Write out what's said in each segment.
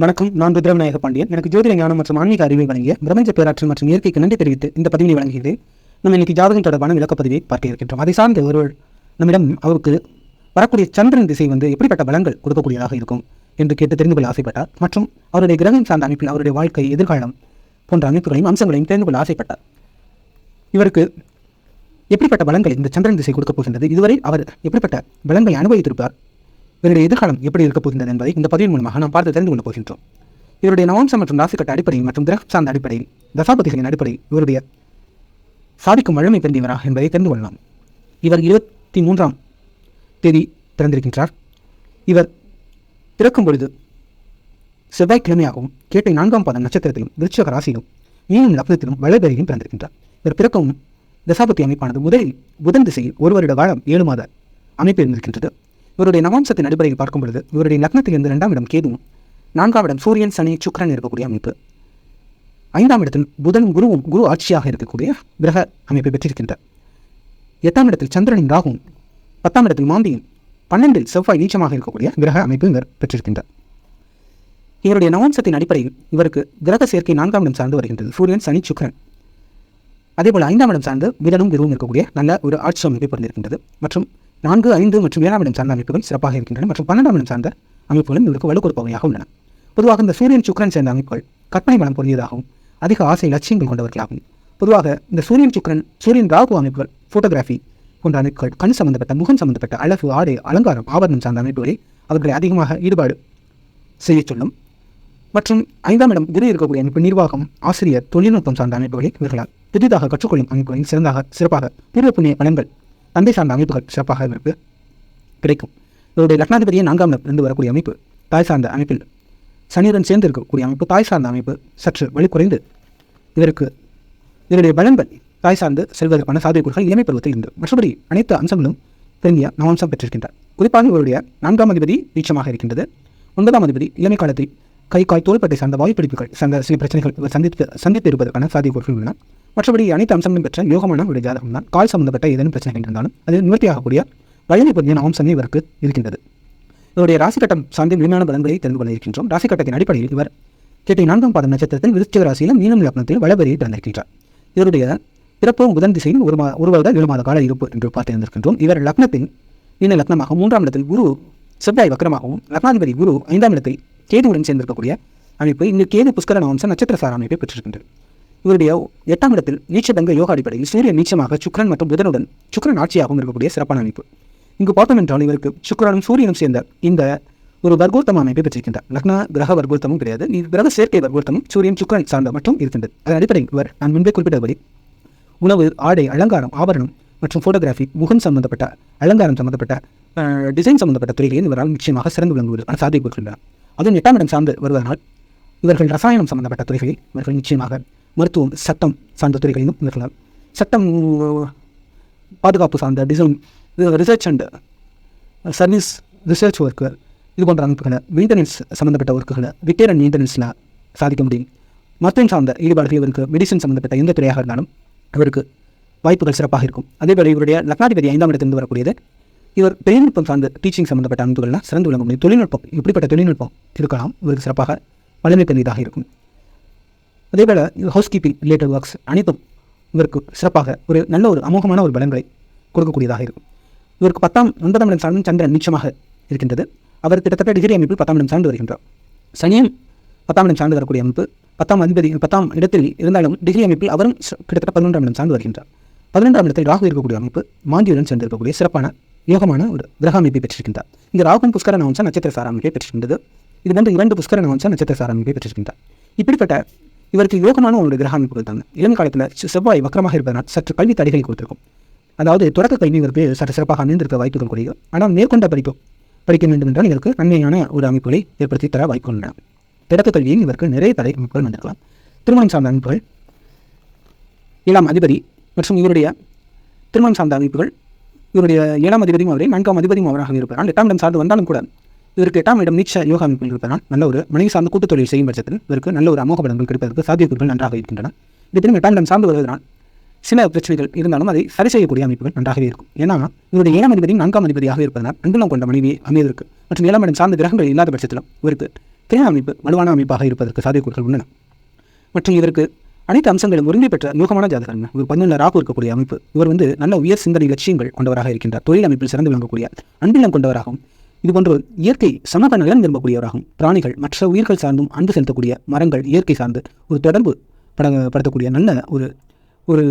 வணக்கம் நான் ருத்ரவிநாயக பாண்டியன். எனக்கு ஜோதிட ஞானம் மற்றும் ஆன்மீக அறிவை வழங்கிய பிரபஞ்ச பேராற்றல் மற்றும் இயற்கைக்கு நன்றி தெரிவித்து இந்த பதிவினை வழங்கியது நம்ம இன்னைக்கு ஜாதகம் தொடர்பான விளக்கப்பதிவை பார்க்க இருக்கின்றோம். அதை சார்ந்த ஒருவர் நம்மிடம் அவருக்கு வரக்கூடிய சந்திரன் திசை வந்து எப்படிப்பட்ட பலங்கள் கொடுக்கக்கூடியதாக இருக்கும் என்று கேட்டு தெரிந்து கொள்ள ஆசைப்பட்டார். மற்றும் அவருடைய கிரகம் சார்ந்த அமைப்பில் அவருடைய வாழ்க்கை எதிர்காலம் போன்ற அமைப்புகளையும் அம்சங்களையும் தெரிந்து கொள்ள ஆசைப்பட்டார். இவருக்கு எப்படிப்பட்ட பலங்கள் இந்த சந்திரன் திசை கொடுக்கப் போகின்றது? இதுவரை அவர் எப்படிப்பட்ட பலங்களை அனுபவித்திருப்பார்? இவருடைய எதிர்காலம் எப்படி இருக்கப் போகின்றது என்பதை இந்த பதிவின் மூலமாக நாம் பார்த்து தெரிந்து கொள்ளப் போகின்றோம். இவருடைய நவம்சம் மற்றும் ராசிக்கட்ட அடிப்படையில் மற்றும் கிரகம் சார்ந்த அடிப்படையில் தசாபதிகளின் அடிப்படையில் இவருடைய சாதிக்கும் வழமை பெறுந்தவரா என்பதை தெரிந்து கொள்ளலாம். இவர் இருபத்தி மூன்றாம் தேதி பிறந்திருக்கின்றார். இவர் பிறக்கும் பொழுது செவ்வாய்க்கிழமையாகவும் கேட்டை நான்காம் பாதம் நட்சத்திரத்திலும் விருட்சக ராசியிலும் மீனின் லக்னத்திலும் வளர்பெறையும் பிறந்திருக்கின்றார். இவர் பிறக்கும் தசாபதி அமைப்பானது முதலில் புதன் திசையில் ஒரு வருட காலம் ஏழு மாத அமைப்பு இருந்திருக்கின்றது. இவருடைய நவாம்சத்தின் அடிப்படையில் பார்க்கும் பொழுது இவருடைய லக்னத்திலிருந்து இரண்டாம் இடம் கேதுவும் நான்காம் இடம் சூரியன் சனி சுக்கரன் இருக்கக்கூடிய அமைப்பு. ஐந்தாம் இடத்தில் புதன் குருவும் குரு ஆட்சியாக இருக்கக்கூடிய கிரக அமைப்பை பெற்றிருக்கின்றார். எட்டாம் இடத்தில் சந்திரனின் ராகும் பத்தாம் இடத்தில் மாந்தியும் பன்னெண்டில் செவ்வாய் நீச்சமாக இருக்கக்கூடிய கிரக அமைப்பு இவர் பெற்றிருக்கின்றார். இவருடைய நவாம்சத்தின் அடிப்படையில் இவருக்கு கிரக சேர்க்கை நான்காம் இடம் சார்ந்து வருகின்றது சூரியன் சனி சுக்கரன். அதேபோல் ஐந்தாம் இடம் சார்ந்து விரலும் குருவும் இருக்கக்கூடிய நல்ல ஒரு ஆட்சி அமைப்பை பிறந்திருக்கின்றது மற்றும் நான்கு ஐந்து மற்றும் ஏழாம் இடம் சார்ந்த அமைப்புகள் சிறப்பாக இருக்கின்றன மற்றும் பன்னெண்டாம் இடம் சார்ந்த அமைப்புகளும் இவருக்கு வலுக்கொடுப்பவையாக உள்ளன. பொதுவாக இந்த சூரியன் சுக்கிரன் சேர்ந்த அமைப்புகள் கற்பனை பலம் பொருந்தியதாகவும் அதிக ஆசை லட்சியங்கள் கொண்டவர்களாகும் பொதுவாக இந்த சூரியன் சுக்கிரன் சூரியன் ராகு அமைப்புகள் ஃபோட்டோகிராஃபி போன்ற அமைப்புகள் கண் சம்பந்தப்பட்ட முகம் சம்பந்தப்பட்ட அழகு ஆடை அலங்காரம் ஆபரணம் சார்ந்த அமைப்புகளை அவர்களை அதிகமாக ஈடுபாடு செய்யச் சொல்லும். மற்றும் ஐந்தாம் இடம் குரு இருக்கக்கூடிய அமைப்பு நிர்வாகம் ஆசிரியர் தொழில்நுட்பம் சார்ந்த அமைப்புகளை இவர்களால் புதிதாக கற்றுக்கொள்ளும் அமைப்புகளில் சிறந்தாக சிறப்பாக பூர்வ புண்ணிய பலன்கள் தந்தை சார்ந்த அமைப்புகள் சிறப்பாக இவருக்கு கிடைக்கும். இவருடைய லக்னாதிபதியை நான்காம் இருந்து வரக்கூடிய அமைப்பு தாய் சார்ந்த அமைப்பில் சனியுடன் சேர்ந்து இருக்கக்கூடிய அமைப்பு தாய் சார்ந்த அமைப்பு சற்று வலி குறைந்து இவருக்கு இவருடைய பலன்கள் தாய் சார்ந்து செல்வதற்கான சாத்தியக்கூறுகள் இளமை பருவத்தில் இருந்து மற்றபடி அனைத்து அம்சங்களும் பெருந்திய நவம்சம் பெற்றிருக்கின்றார். குறிப்பாக இவருடைய நான்காம் அதிபதி நீச்சமாக இருக்கின்றது. ஒன்பதாம் அதிபதி இளமை காலத்தில் கை காய் தோள்பட்டை சார்ந்த வாயு பிடிப்புகள் சார்ந்த சில பிரச்சனைகள் இவர் சந்தித்து சந்தித்து இருப்பதற்கான சாத்தியக்கூறுகள் உள்ளன. மற்றபடி அனைத்து அம்சங்களும் பெற்ற யோகமான ஒரு ஜாதகம் தான் கால் சம்பந்தப்பட்ட ஏதேனும் பிரச்சனைகள் இருந்தாலும் அது நிவர்த்தியாகக்கூடிய வயதை பற்றிய அம்சமே இவருக்கு இருக்கின்றது. இவருடைய ராசிக்கட்டம் சார்ந்த விமான பலன்களை தெரிந்து கொள்ள இருக்கின்றோம். ராசிக்கட்டத்தின் அடிப்படையில் இவர் கேட்டை நான்காம் பாதம் நட்சத்திரத்தில் விருச்சிக ராசியிலும் மீனம் லக்னத்தில் வளபெறியை பிறந்திருக்கின்றார். இவருடைய பிறப்பும் புதன் திசையில் ஒரு மா ஒரு வருட ஏழு மாத கால இருப்பு என்று பார்த்திருந்திருக்கின்றோம். இவர் லக்னத்தின் மீன லக்னமாக மூன்றாம் இடத்தில் குரு செவ்வாய் வக்கரமாகவும் லக்னாதிபதி குரு ஐந்தாம் இடத்தில் கேதுவுடன் சேர்ந்திருக்கக்கூடிய அமைப்பு. இங்கு கேது புஷ்கர நவம்ச நட்சத்திர சார அமைப்பை பெற்றிருக்கின்றது. இவருடைய எட்டாம் இடத்தில் நீச்சதங்க யோகா அடிப்படையில் சூரியன் நீச்சமாக சுக்ரன் மற்றும் புதனுடன் சுக்ரன் ஆட்சியாகவும் இருக்கக்கூடிய சிறப்பான அமைப்பு. இங்கு பார்த்தோம் என்றால் இவருக்கு சுக்கிரனும் சூரியனும் சேர்ந்த இந்த ஒரு வர்க்கோத்தம அமைப்பை பெற்றிருக்கின்றார். லக்னா கிரக வர்க்கோத்தமும் கிடையாது. கிரக சேர்க்கை வர்க்கோத்தமும் சூரியன் சுக்ரன் சார்ந்த மட்டும் இருக்கின்றது. அதன் அடிப்படையில் இவர் நான் முன்பே குறிப்பிட்டபடி உணவு ஆடை அலங்காரம் ஆபரணம் மற்றும் ஃபோட்டோகிராஃபி முகம் சம்பந்தப்பட்ட அலங்காரம் சம்பந்தப்பட்ட டிசைன் சம்பந்தப்பட்ட துறைகளில் இவரால் நிச்சயமாக சிறந்து விளங்குவதற்கான சாத்தியக்கூறுகின்றன. அதுவும் எட்டாம் இடம் சார்ந்து வருவதனால் இவர்கள் ரசாயனம் சம்பந்தப்பட்ட துறைகளில் இவர்கள் நிச்சயமாக மருத்துவம் சட்டம் சார்ந்த துறைகளிலும் இருக்கலாம். சட்டம் பாதுகாப்பு சார்ந்த design research and service research work இது போன்ற அமைப்புகளை மெயின்டெனன்ஸ் சம்மந்தப்பட்ட ஒர்க்குகளை ரிட்டையர் அண்ட் மெயின்டெனன்ஸில் சாதிக்க முடியும். மருத்துவம் சார்ந்த ஈடுபாடுகள் இவருக்கு மெடிசன் சம்மந்தப்பட்ட எந்த துறையாக இருந்தாலும் இவருக்கு வாய்ப்புகள் சிறப்பாக இருக்கும். அதேபோல் இவருடைய லக்னாதிபதி ஐந்தாம் இடத்திலிருந்து வரக்கூடியது இவர் தொழில்நுட்பம் சார்ந்த டீச்சிங் சம்மந்தப்பட்ட அமைப்புகள்லாம் சிறந்து விளங்க முடியும். தொழில்நுட்பம் இப்படிப்பட்ட தொழில்நுட்பம் இருக்கலாம் இவருக்கு சிறப்பாக வலிமை இருக்கும். இருக்கும் ஹவுஸ் கீப்பிங் ரிலேட்டட் ஒர்க்ஸ் அனைத்தும் இவருக்கு சிறப்பாக ஒரு நல்ல ஒரு அமோகமான ஒரு பலன்களை கொடுக்கக்கூடியதாக இருக்கும். இவருக்கு பத்தாம் ஒன்பதாம் இடம் சார்ந்த சந்திரன் நிச்சயமாக இருக்கின்றது. அவர் கிட்டத்தட்ட டிகிரி அமைப்பில் பத்தாம் இடம் சார்ந்து வருகின்றார். சனியும் பத்தாம் இடம் சார்ந்து வரக்கூடிய அமைப்பு பத்தாம் அதிபதி பத்தாம் இடத்தில் இருந்தாலும் டிகிரி அமைப்பில் அவரும் கிட்டத்தட்ட பதினொன்றாம் இடம் சார்ந்து வருகின்றார். பதினொன்றாம் இடத்தில் ராகு இருக்கக்கூடிய அமைப்பு மாந்தியுடன் சேர்ந்து இருக்கக்கூடிய சிறப்பான யோகமான ஒரு கிரக அமைப்பை பெற்றிருக்கின்றார். இந்த ராகுன் புஷ்கர நவம்ச நட்சத்திர சார அமைப்பை பெற்றிருக்கின்றது. இது போன்ற இரண்டு புஷ்கர நவம்ச நட்சத்திர சார அமைப்பை பெற்றிருக்கின்றார். இப்படிப்பட்ட இவருக்கு யோகமான ஒரு கிரக அமைப்பு கொடுத்தாங்க. இளம் காலத்தில் செவ்வாய் வக்கரமாக இருப்பதனால் சற்று கல்வி தடைகளை கொடுத்திருக்கும். அதாவது தொடக்க கல்வி இவருக்கு சற்று சிறப்பாக அமைந்திருக்க வாய்ப்புகள் குறையும் ஆனால் மேற்கொண்ட படிப்பு படிக்க வேண்டும் என்றால் இதற்கு நன்மையான ஒரு அமைப்புகளை ஏற்படுத்தி தர வாய்ப்பு உள்ளன தொடக்க கல்வியில் இவருக்கு நிறைய தடை அமைப்புகள் வந்திருக்கலாம். திருமணம் சார்ந்த அமைப்புகள் ஏழாம் அதிபதி மற்றும் இவருடைய திருமணம் சார்ந்த அமைப்புகள் இவருடைய ஏழாம் அதிபதியும் அவரே நான்காம் அதிபதியும் அவராக இருப்பார் எட்டாம் இடம் சார்ந்து வந்தாலும் கூட இவருக்கு எட்டாம் இடம் நீச்ச யோகா அமைப்பில் இருப்பதனால் நல்ல ஒரு மனைவி சார்ந்த கூட்டுத் தொழில் செய்யும் பட்சத்தில் இவருக்கு நல்ல ஒரு அமோக பலன்கள் கிடைப்பதற்கு சாத்தியக்கூறுகள் நன்றாக இருக்கின்றன. இருப்பினும் எட்டாம் இடம் சார்ந்து வருவதனால் சில பிரச்சனைகள் இருந்தாலும் அதை சரி செய்யக்கூடிய அமைப்புகள் நன்றாகவே இருக்கும். ஏன்னா இவருடைய ஏழாம் அதிபதி நான்காம் அதிபதியாக இருப்பதனால் அங்குலம் கொண்ட மனைவி அமைவதற்கு மற்றும் ஏழாம் இடம் சார்ந்த கிரகங்கள் இல்லாத பட்சத்திலும் இவருக்கு கிரக அமைப்பு வலுவான அமைப்பாக இருப்பதற்கு சாத்தியக்கூறுகள் உள்ளன. மற்றும் இதற்கு அனைத்து அம்சங்களும் ஒருங்கி பெற்ற யூகமான ஜாதகங்க இவர் பதினொன்று ராகு இருக்கக்கூடிய அமைப்பு. இவர் வந்து நல்ல உயர் சிந்தனை லட்சியங்கள் கொண்டவராக இருக்கின்றார். தொழில் அமைப்பில் சிறந்து விளங்கக்கூடிய அன்பிலம் கொண்டவராகவும் இது போன்ற இயற்கை சமூக நலன் பிராணிகள் மற்ற உயிர்கள் சார்ந்தும் அன்பு செலுத்தக்கூடிய மரங்கள் இயற்கை சார்ந்து ஒரு தொடர்பு பட படுத்தக்கூடிய நல்ல ஒரு ஒரு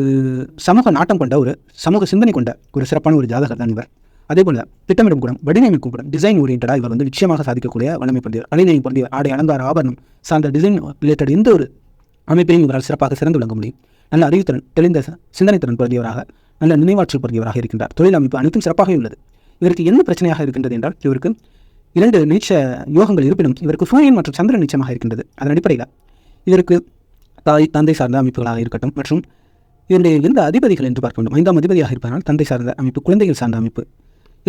சமூக நாட்டம் கொண்ட ஒரு சமூக சிந்தனை கொண்ட ஒரு சிறப்பான ஒரு ஜாதகர் தான் இவர். அதே போல திட்டமிடும் குணம் வடிவமைக்கும் குணம் டிசைன் ஓரியன்டாக இவர் வந்து நிச்சயமாக சாதிக்கக்கூடிய வல்லமை பொருந்தியவர் கலைநயம் பொருந்திய ஆடை அலங்கார ஆபரணம் சார்ந்த டிசைன் ரிலேட்டட் எந்த ஒரு அமைப்பையும் இவரால் சிறப்பாக சிறந்து விளங்க முடியும். நல்ல அறிவுத்திறன் தெளிந்த சிந்தனை திறன் பொருந்தியவராக நல்ல நினைவாற்றல் பொருந்தியவராக இருக்கின்றார். தொழில் அமைப்பு அனைத்தும் சிறப்பாகவே உள்ளது. இவருக்கு என்ன பிரச்சனையாக இருக்கின்றது என்றால் இவருக்கு இரண்டு நீச்ச யோகங்கள் இருப்பினும் இவருக்கு சூரியன் மற்றும் சந்திரன் நிச்சயமாக இருக்கின்றது. அதன் அடிப்படையில் இவருக்கு தாய் தந்தை சார்ந்த அமைப்புகளாக இருக்கட்டும் மற்றும் இதனுடைய எந்த அதிபதிகள் என்று பார்க்க வேண்டும். ஐந்தாம் அதிபதியாக இருப்பதனால் தந்தை சார்ந்த அமைப்பு குழந்தைகள் சார்ந்த அமைப்பு.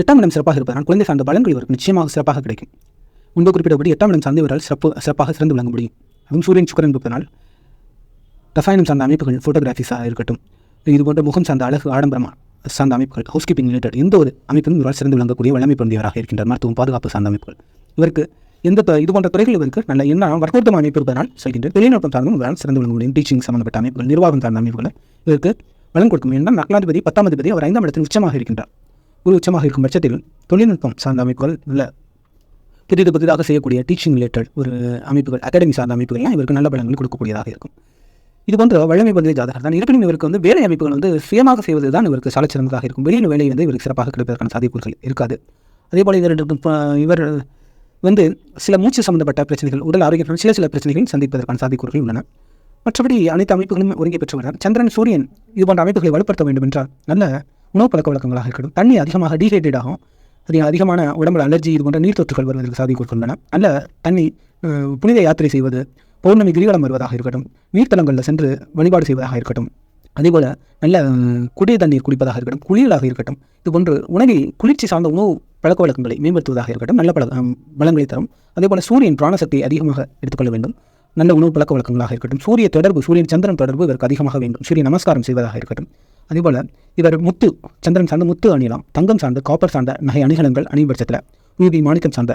எட்டாம் இடம் சிறப்பாக இருப்பதனால் குழந்தை சார்ந்த பலன்கள் இவருக்கு நிச்சயமாக சிறப்பாக கிடைக்கும். முன்பு குறிப்பிட்டபடி எட்டாம் இடம் சார்ந்த இவரால் சிறப்பு சிறப்பாக சிறந்து விளங்க முடியும். அதுவும் சூரியன் சுக்கரன் இருப்பதனால் ரசாயனம் சார்ந்த அமைப்புகள் ஃபோட்டோகிராஃபிஸாக இருக்கட்டும். இது போன்ற முகம் சார்ந்த அழகு ஆடம்பரமாக சார்ந்த அமைப்புகள் ஹவுஸ் கீப்பிங் ரிலேட்டட் எந்த ஒரு அமைப்பிலும் இவரால் சிறந்து விளங்கக்கூடிய வல்லமை பிறந்தவராக இருக்கின்றார் மருத்துவம் பாதுகாப்பு சார்ந்த அமைப்புகள் இவருக்கு எந்த த- இது போன்ற துறைகள் இவருக்கு நல்ல என்ன வர்க்கோத்தம அமைப்பு இருப்பதனால் சொல்கின்ற தொழில்நுட்பம் சார்ந்தும் இவரால் சிறந்து விளங்க முடியும் டீச்சிங் சம்பந்தப்பட்ட அமைப்புகள் நிர்வாகம் சார்ந்த அமைப்புகளை இவருக்கு வளம் கொடுக்கும் என்றால் நகலாதிபதி பத்தாம் அதிபதி அவர் ஐந்தாம் இடத்தில் உச்சமாக இருக்கின்றார். ஒரு உச்சமாக இருக்கும் பட்சத்தில் தொழில்நுட்பம் சார்ந்த அமைப்புகள் நல்ல புதிது புதிதாக செய்யக்கூடிய டீச்சிங் ரிலேட்டட் ஒரு அமைப்புகள் அகாடமி சார்ந்த அமைப்புகள்லாம் இவருக்கு நல்ல பலங்கள் கொடுக்கக்கூடியதாக இருக்கும். இது போன்ற வழமை பந்தய ஜாதகர் தான். இருப்பினும் இவருக்கு வந்து வேலை அமைப்புகள் வந்து சுயமாக செய்வது தான் இவருக்கு சாலச்சிறந்ததாக இருக்கும். வெளியில் வேலை வந்து இவருக்கு சிறப்பாக கிடைப்பதற்கான சாத்தியக்கூறுகள் இருக்காது. அதே போல் இவர் இவர் வந்து சில மூச்சு சம்பந்தப்பட்ட பிரச்சனைகள் உடல் ஆரோக்கியம் சில சில பிரச்சனைகள் சந்திப்பதற்கான சாத்தியக்கூறுகள் உள்ளன. மற்றபடி அனைத்து அமைப்புகளும் ஒருங்கி பெற்றவர் சந்திரன் சூரியன் இது போன்ற அமைப்புகளை வலுப்படுத்த வேண்டும் என்றால் நல்ல உணவு பழக்க வழக்கங்களாக இருக்கட்டும் தண்ணி அதிகமாக டீஹைட்ரேட் ஆகும் அது அதிகமான உடம்புல அலர்ஜி இது போன்ற நீர் தொற்றுகள் வருவதற்கு சாதிக்கூறுகள் உள்ளன. அல்ல தண்ணி புனித யாத்திரை செய்வது பௌர்ணமி கிரிவலம் வருவதாக இருக்கட்டும் நீர்த்தலங்களில் சென்று வழிபாடு செய்வதாக இருக்கட்டும் அதேபோல் நல்ல அஹ், குடிய தண்ணீர் குடிப்பதாக இருக்கட்டும் குளியலாக இருக்கட்டும் இது போன்று உணவில் குளிர்ச்சி சார்ந்த உணவு பழக்க வழக்கங்களை மேம்படுத்துவதாக இருக்கட்டும் நல்ல பழ பலங்களை தரும். அதேபோல் சூரியன் பிராணசக்தியை அதிகமாக எடுத்துக்கொள்ள வேண்டும். நல்ல உணவு பழக்க வழக்கங்களாக இருக்கட்டும் சூரிய தொடர்பு சூரியன் சந்திரன் தொடர்பு இவருக்கு அதிகமாக வேண்டும். சூரிய நமஸ்காரம் செய்வதாக இருக்கட்டும். அதேபோல் இவர் முத்து சந்திரன் சார்ந்த முத்து அணியலாம். தங்கம் சார்ந்த காப்பர் சார்ந்த நகை அணிகலன்கள் அணியும் பட்சத்தில் ரூபி மாணிக்கம் சார்ந்த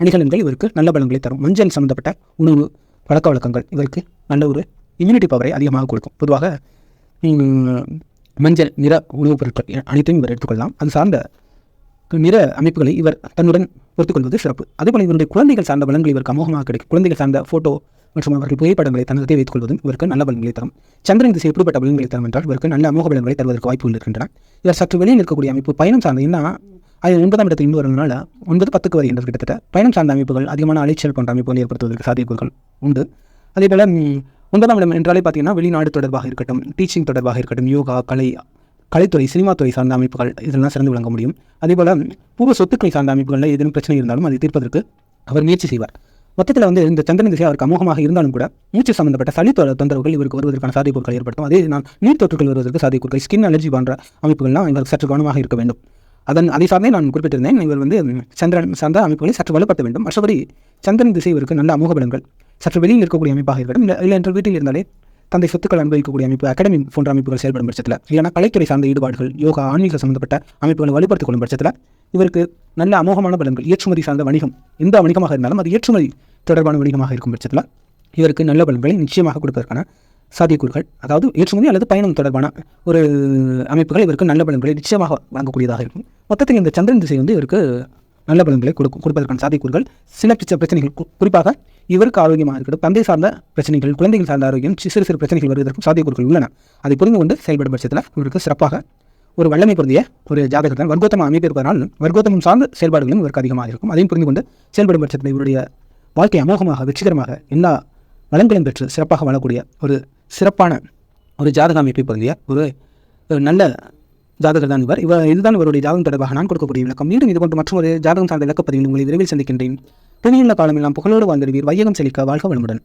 அணிகலன்கள் இவருக்கு நல்ல பலன்களை தரும். மஞ்சள் சம்பந்தப்பட்ட உணவு பழக்க வழக்கங்கள் இதற்கு நல்ல ஒரு இம்யூனிட்டி பவரை அதிகமாக கொடுக்கும். பொதுவாக மஞ்சள் நிற உணவுப் பொருட்கள் அனைத்தையும் இவர் எடுத்துக்கொள்ளலாம். அது சார்ந்த நிற அமைப்புகளை இவர் தன்னுடன் பொறுத்துக்கொள்வது சிறப்பு. அதேபோல் இவருடைய குழந்தைகள் சார்ந்த பலன்கள் இவருக்கு அமோகமாக கிடைக்கும். குழந்தைகள் சார்ந்த ஃபோட்டோ மற்றும் அவர்கள் புகைப்படங்களை தனதே வைத்துக் கொள்வதும் இவருக்கு நல்ல பலன்களை தரும் சந்திரன் திசை எப்படிப்பட்ட பலன்களை தரும் என்றால் இவருக்கு நல்ல அமோக பலன்களை தருவதற்கு வாய்ப்புகள் இருக்கின்றன. இவர் சற்று வெளியில் இருக்கக்கூடிய அமைப்பு பயணம் சார்ந்த என்ன அது ஒன்பதாம் இடத்தில் இருந்து வருவதனால ஒன்பது பத்துக்கு வருகின்றது கிட்டத்தட்ட பயணம் சார்ந்த அமைப்புகள் அதிகமான அலைச்சல் போன்ற அமைப்புகள் ஏற்படுத்துவதற்கு சாத்தியக்கூறுகள் உண்டு. அதே போல் ஒன்பதாம் இடம் என்றாலே பார்த்தீங்கன்னா வெளிநாடு தொடர்பாக இருக்கட்டும் டீச்சிங் தொடர்பாக இருக்கட்டும் யோகா கலை கலைத்துறை சினிமா துறை சார்ந்த அமைப்புகள் இதெல்லாம் சிறந்து விளங்க முடியும். அதேபோல் பூர்வ சொத்துக்களை சார்ந்த அமைப்புகளில் ஏதேனும் பிரச்சனை இருந்தாலும் அதை தீர்ப்பதற்கு அவர் முயற்சி செய்வார். மொத்தத்தில் வந்து இந்த சந்திரன் திசை அவருக்கு அமோகமாக இருந்தாலும் கூட மூச்சு சம்பந்தப்பட்ட சளி தொந்தரவுகள் இவருக்கு வருவதற்கான சாத்தியக்கூறுகள் ஏற்படுத்தும். அதே நான் நீர் தொற்றுகள் வருவதற்கு சாத்தியக்கூறுகள். ஸ்கின் அலர்ஜி போன்ற அமைப்புகள்லாம் இவருக்கு சற்று கவனமாக இருக்க வேண்டும். அதன் அதை சார்ந்தே நான் குறிப்பிட்டிருந்தேன். இவர் வந்து சந்திரன் சார்ந்த அமைப்புகளை சற்று வலுப்படுத்த வேண்டும். மற்றபடி சந்திரன் திசை இவருக்கு நல்ல அமோக பலன்கள். சற்று வெளியில் இருக்கக்கூடிய அமைப்பாக இருக்கட்டும் இல்லை இல்லை என்ற வீட்டில் இருந்தாலே தந்தை சொத்துக்கள் அனுபவிக்கக்கூடிய அமைப்பு அகாடமி போன்ற அமைப்புகள் செயல்படும் பட்சத்தில் இல்லைனா கலைத்துறை சார்ந்த ஈடுபாடுகள் யோகா ஆன்மீக சம்பந்தப்பட்ட அமைப்புகளை வலுப்படுத்திக் கொள்ளும் பட்சத்தில் இவருக்கு நல்ல அமோகமான பலன்கள். ஏற்றுமதி சார்ந்த வணிகம் எந்த வணிகமாக இருந்தாலும் அது ஏற்றுமதி தொடர்பான வணிகமாக இருக்கும் பட்சத்தில் இவருக்கு நல்ல பலன்களை நிச்சயமாக கொடுப்பதற்கான சாத்தியக்கூறுகள் அதாவது ஏற்றுமதி அல்லது பயணம் தொடர்பான ஒரு அமைப்புகள் இவருக்கு நல்ல பலன்களை நிச்சயமாக வழங்கக்கூடியதாக இருக்கும். மொத்தத்தில் இந்த சந்திரன் திசை வந்து இவருக்கு நல்ல பலன்களை கொடுக்கும் கொடுப்பதற்கான சாத்தியக்கூறுகள். சில பிரச்சனைகள் குறிப்பாக இவருக்கு ஆரோக்கியமாக இருக்கட்டும் தந்தை சார்ந்த பிரச்சனைகள் குழந்தைகள் சார்ந்த ஆரோக்கியம் சிறு சிறு பிரச்சனைகள் வருவதற்கும் சாத்தியக்கூறுகள் உள்ளன. அதை புரிந்து கொண்டு செயல்படும் பட்சத்தில் இவருக்கு சிறப்பாக ஒரு வல்லமை பொருந்திய ஒரு ஜாதகத்தில் வர்க்கோத்தம அமைப்பு இருப்பதனால் வர்க்கோத்தமம் சார்ந்த செயல்பாடுகளும் இவருக்கு அதிகமாக இருக்கும். அதையும் புரிந்து கொண்டு செயல்படும் பட்சத்தில் இவருடைய வாழ்க்கை அமோகமாக வெற்றிகரமாக எல்லா வளங்களையும் பெற்று சிறப்பாக வாழக்கூடிய ஒரு சிறப்பான ஒரு ஜாதக அமைப்பை பகுதிய? ஒரு நல்ல ஜாதகர் தான் இவர். இவர் இதுதான் இவருடைய ஜாதகம் தொடர்பாக நான் கொடுக்கக்கூடிய விளக்கம். மீண்டும் இது போன்ற மற்றொரு ஜாதகம் சார்ந்த விளக்கப்பதிவில் உங்களை விரைவில் சந்திக்கின்றேன். புவியுள்ள காலமெல்லாம் புகழோடு வாழ்ந்திருவீர் வையகம் செழிக்க வாழ்க வளமுடன்.